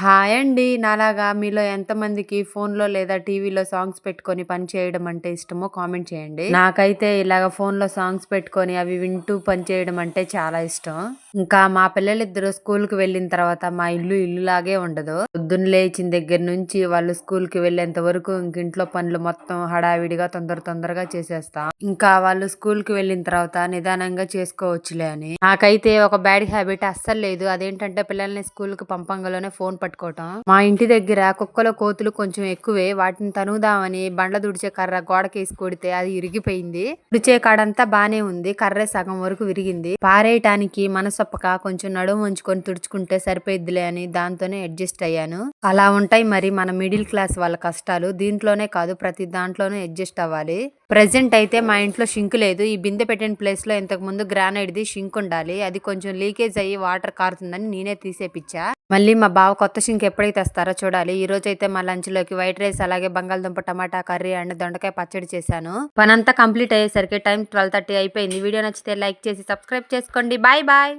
Hi అండి. నాలాగా మీలో ఎంతమందికి ఫోన్‌లో లేదా టీవీలో సాంగ్స్ పెట్టుకొని పని చేయడం అంటే ఇష్టమో కామెంట్ చేయండి. నాకైతే ఇలాగ ఫోన్‌లో సాంగ్స్ పెట్టుకొని అవి వింటూ పని చేయడం అంటే చాలా ఇష్టం. ఇంకా మా పిల్లలిద్దరూ స్కూల్‌కి వెళ్ళిన తర్వాత మా ఇల్లు ఇల్లులాగే ఉండదు. పొద్దున్న లేచిన దగ్గర నుంచి వాళ్ళు స్కూల్‌కి వెళ్ళేంత వరకు ఇంక ఇంట్లో పనులు మొత్తం హడావిడిగా తొందర తొందరగా చేసేస్తాం. ఇంకా వాళ్ళు స్కూల్‌కి వెళ్ళిన తర్వాత నిదానంగా చేసుకోవచ్చులే అని. నాకైతే ఒక బ్యాడ్ హ్యాబిట్ అస్సలు లేదు. అదేంటంటే పిల్లల్ని స్కూల్‌కి పంపంగలోనే ఫోన్ పట్టుకోవటం. మా ఇంటి దగ్గర కుక్కల కోతులు కొంచెం ఎక్కువే. వాటిని తనుగుదామని బండ్ల తుడిచే కర్ర గోడకేసి కొడితే అది ఇరిగిపోయింది. దుడిచే కాడంతా బానే ఉంది. కర్రే సగం వరకు విరిగింది. పారేయటానికి మనసు మనసొప్పక కొంచెం నడుము ఉంచుకొని తుడుచుకుంటే సరిపోయిద్దిలే అని దాంతోనే అడ్జస్ట్ అయ్యాను. అలా ఉంటాయి మరి మన మిడిల్ క్లాస్ వాళ్ళ కష్టాలు. దీంట్లోనే కాదు ప్రతి దాంట్లోనూ అడ్జస్ట్ అవ్వాలి. ప్రెజెంట్ అయితే మా ఇంట్లో షింక్ లేదు. ఈ బిందె పెట్టిన ప్లేస్‌లో ఇంతకు ముందు గ్రానైట్‌ది షింక్ ఉండాలి. అది కొంచెం లీకేజ్ అయ్యి వాటర్ కారుతుందని నేనే తీసేపిచ్చా. మళ్ళీ మా బావ కొత్త షింక్ ఎప్పుడైతే తెస్తారో చూడాలి. ఈ రోజు అయితే మా లంచ్‌లోకి వైట్ రైస్ అలాగే బంగాళదుంప టమాటా కర్రీ అండ్ దొండకాయ పచ్చడి చేశాను. పనంతా కంప్లీట్ అయ్యేసరికి టైం 12:30 అయిపోయింది. వీడియో నచ్చితే లైక్ చేసి సబ్స్క్రైబ్ చేసుకోండి. Bye bye.